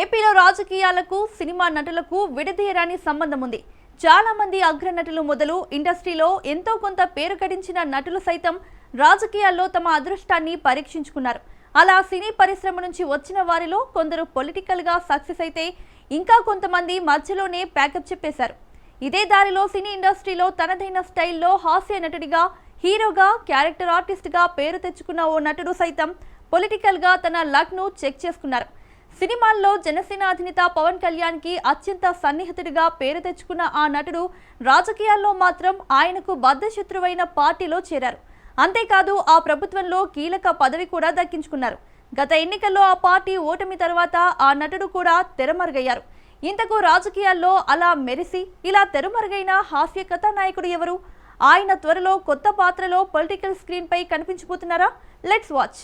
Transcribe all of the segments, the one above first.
ఏపీలో రాజకీయాలకు సినిమా నటులకు విడదీయరాని సంబంధం ఉంది చాలా మంది అగ్రనటులు మొదలు ఇండస్ట్రీలో ఎంతో కొంత పేరు గడించిన నటులు సైతం రాజకీయాల్లో తమ అదృష్టాన్ని పరీక్షించుకున్నారు. అలా సినీ పరిశ్రమ నుంచి వచ్చిన వారిలో కొందరు పొలిటికల్గా సక్సెస్ అయితే ఇంకా కొంతమంది మధ్యలోనే ప్యాకప్ చెప్పేశారు. ఇదే దారిలో సినీ ఇండస్ట్రీలో తనదైన స్టైల్లో హాస్య నటుడిగా హీరోగా క్యారెక్టర్ ఆర్టిస్ట్గా పేరు తెచ్చుకున్న ఓ నటుడు సైతం పొలిటికల్గా తన లక్ను చెక్ చేసుకున్నారు. సినిమాల్లో జనసేన అధినేత పవన్ కళ్యాణ్కి అత్యంత సన్నిహితుడిగా పేరు తెచ్చుకున్న ఆ నటుడు రాజకీయాల్లో మాత్రం ఆయనకు బద్ధశత్రువైన పార్టీలో చేరారు. అంతేకాదు ఆ ప్రభుత్వంలో కీలక పదవి కూడా దక్కించుకున్నారు. గత ఎన్నికల్లో ఆ పార్టీ ఓటమి తర్వాత ఆ నటుడు కూడా తెరమరుగయ్యారు. ఇంతకు రాజకీయాల్లో అలా మెరిసి ఇలా తెరమరుగైన హాస్య కథానాయకుడు ఎవరు? ఆయన త్వరలో కొత్త పాత్రలో పొలిటికల్ స్క్రీన్ పై కనిపించబోతున్నారా? Let's watch.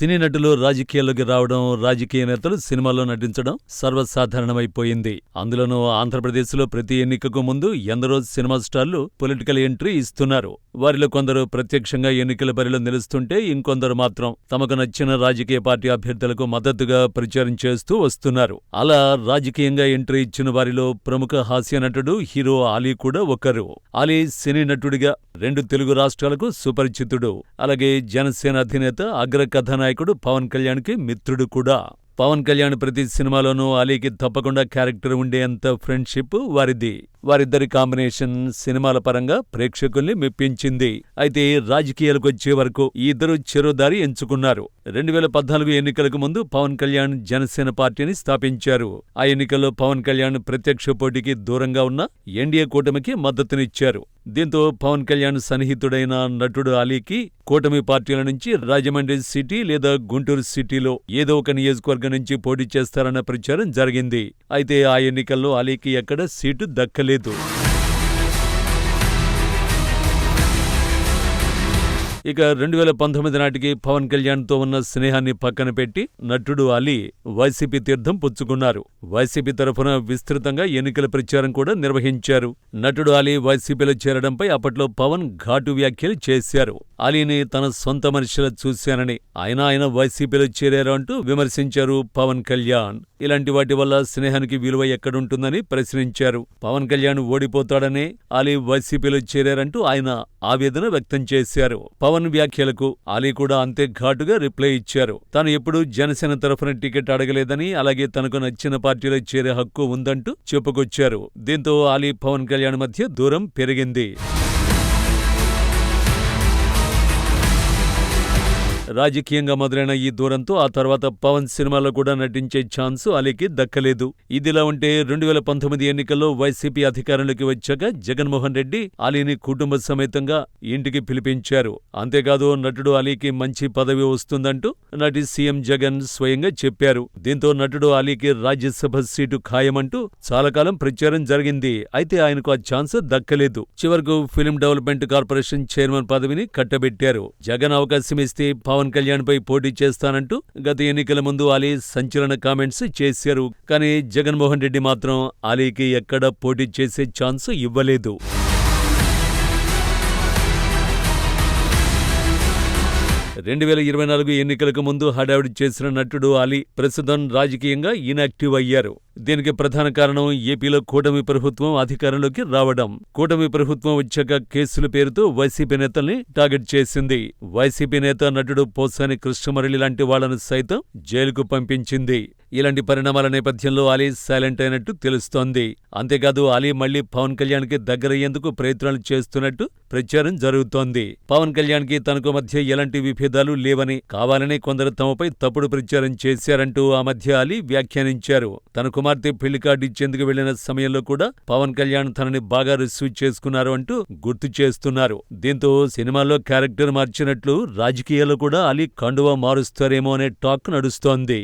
సినీ నటులు రాజకీయాల్లోకి రావడం రాజకీయ నేతలు సినిమాల్లో నటించడం సర్వసాధారణమైపోయింది. అందులోనూ ఆంధ్రప్రదేశ్లో ప్రతి ఎన్నికకు ముందు ఎందరో సినిమా స్టార్లు పొలిటికల్ ఎంట్రీ ఇస్తున్నారు. వారిలో కొందరు ప్రత్యక్షంగా ఎన్నికల బరిలో నిలుస్తుంటే ఇంకొందరు మాత్రం తమకు నచ్చిన రాజకీయ పార్టీ అభ్యర్థులకు మద్దతుగా ప్రచారం చేస్తూ వస్తున్నారు. అలా రాజకీయంగా ఎంట్రీ ఇచ్చిన వారిలో ప్రముఖ హాస్య నటుడు హీరో ఆలీ కూడా ఒకరు. ఆలీ సినీ నటుడిగా రెండు తెలుగు రాష్ట్రాలకు సుపరిచితుడు. అలాగే జనసేన అధినేత అగ్ర కథానాయకుడు నాయకుడు పవన్ కళ్యాణ్కి మిత్రుడు కూడా. పవన్ కళ్యాణ్ ప్రతి సినిమాలోనూ అలీకి తప్పకుండా క్యారెక్టర్ ఉండేంత ఫ్రెండ్షిప్ వారిది. వారిద్దరి కాంబినేషన్ సినిమాల పరంగా ప్రేక్షకుల్ని మెప్పించింది. అయితే రాజకీయాలకు వచ్చే వరకు ఈ ఇద్దరు చెరోదారి ఎంచుకున్నారు. రెండు వేల పద్నాలుగు ఎన్నికలకు ముందు పవన్ కళ్యాణ్ జనసేన పార్టీని స్థాపించారు. ఆ ఎన్నికల్లో పవన్ కళ్యాణ్ ప్రత్యక్ష పోటీకి దూరంగా ఉన్న ఎన్డీఏ కూటమికి మద్దతునిచ్చారు. దీంతో పవన్ కళ్యాణ్ సన్నిహితుడైన నటుడు అలీకి కూటమి పార్టీల నుంచి రాజమండ్రి సిటీ లేదా గుంటూరు సిటీలో ఏదో ఒక నియోజకవర్గం నుంచి పోటీ చేస్తారన్న ప్రచారం జరిగింది. అయితే ఆ ఎన్నికల్లో అలీకి ఎక్కడ సీటు దక్కలేదు. లేదు. ఇక రెండు వేల పంతొమ్మిది నాటికి పవన్ కళ్యాణ్తో ఉన్న స్నేహాన్ని పక్కన పెట్టి నటుడు అలీ వైసీపీ తీర్థం పుచ్చుకున్నారు. వైసీపీ తరఫున విస్తృతంగా ఎన్నికల ప్రచారం కూడా నిర్వహించారు. నటుడు అలీ వైసీపీలో చేరడంపై అప్పట్లో పవన్ ఘాటు వ్యాఖ్యలు చేశారు. అలీని తన సొంత మనిషిలా చూశానని ఆయన ఆయన వైసీపీలో చేరారు అంటూ విమర్శించారు పవన్ కళ్యాణ్. ఇలాంటి వాటి వల్ల స్నేహానికి విలువ ఎక్కడుంటుందని ప్రశ్నించారు. పవన్ కళ్యాణ్ ఓడిపోతాడనే అలీ వైసీపీలో చేరారంటూ ఆయన ఆవేదన వ్యక్తం చేశారు. పవన్ వ్యాఖ్యలకు అలీ కూడా అంతే ఘాటుగా రిప్లై ఇచ్చారు. తాను ఎప్పుడూ జనసేన తరఫున టికెట్ అడగలేదని అలాగే తనకు నచ్చిన పార్టీలో చేరే హక్కు ఉందంటూ చెప్పుకొచ్చారు. దీంతో అలీ పవన్ కళ్యాణ్ మధ్య దూరం పెరిగింది. రాజకీయంగా మొదలైన ఈ దూరంతో ఆ తర్వాత పవన్ సినిమాలో కూడా నటించే ఛాన్స్ అలీకి దక్కలేదు. ఇదిలా ఉంటే రెండు వేల పంతొమ్మిది ఎన్నికల్లో వైసీపీ అధికారంలోకి వచ్చాక జగన్మోహన్ రెడ్డి అలీని కుటుంబ సమేతంగా ఇంటికి పిలిపించారు. అంతేకాదు నటుడు అలీకి మంచి పదవి వస్తుందంటూ నటి సీఎం జగన్ స్వయంగా చెప్పారు. దీంతో నటుడు అలీకి రాజ్యసభ సీటు ఖాయమంటూ చాలా కాలం ప్రచారం జరిగింది. అయితే ఆయనకు ఆ ఛాన్స్ దక్కలేదు. చివరకు ఫిల్మ్ డెవలప్మెంట్ కార్పొరేషన్ చైర్మన్ పదవిని కట్టబెట్టారు. జగన్ అవకాశం ఇస్తే పవన్ కళ్యాణ్ పై పోటీ చేస్తానంటూ గత ఎన్నికల ముందు అలీ సంచలన కామెంట్స్ చేశారు. కానీ జగన్మోహన్ రెడ్డి మాత్రం అలీకి ఎక్కడ పోటీ చేసే ఛాన్స్ ఇవ్వలేదు. రెండు వేల ఇరవై నాలుగు ఎన్నికలకు ముందు హడావిడి చేసిన నటుడు అలీ ప్రస్తుతం రాజకీయంగా ఇనాక్టివ్ అయ్యారు. దీనికి ప్రధాన కారణం ఏపీలో కూటమి ప్రభుత్వం అధికారంలోకి రావడం. కూటమి ప్రభుత్వం వచ్చాక కేసుల పేరుతో వైసీపీ నేతల్ని టార్గెట్ చేసింది. వైసీపీ నేత నటుడు పోసాని కృష్ణమురళి లాంటి వాళ్ళను సైతం జైలుకు పంపించింది. ఇలాంటి పరిణామాల నేపథ్యంలో అలీ సైలెంట్ అయినట్టు తెలుస్తోంది. అంతేకాదు అలీ మళ్ళీ పవన్ కళ్యాణ్కి దగ్గరయ్యేందుకు ప్రయత్నాలు చేస్తున్నట్టు ప్రచారం జరుగుతోంది. పవన్ కళ్యాణ్కి తనకు మధ్య ఎలాంటి విభేదాలు లేవని కావాలని కొందరు తమపై తప్పుడు ప్రచారం చేశారంటూ ఆ మధ్య అలీ వ్యాఖ్యానించారు. తన కుమార్తె పెళ్ళి కార్డు ఇచ్చేందుకు వెళ్ళిన సమయంలో కూడా పవన్ కళ్యాణ్ తనని బాగా రిసీవ్ చేసుకున్నారు అంటూ గుర్తు చేస్తున్నారు. దీంతో సినిమాలో క్యారెక్టర్ మార్చినట్లు రాజకీయాల్లో కూడా అలీ కండువా మారుస్తారేమో అనే టాక్ నడుస్తోంది.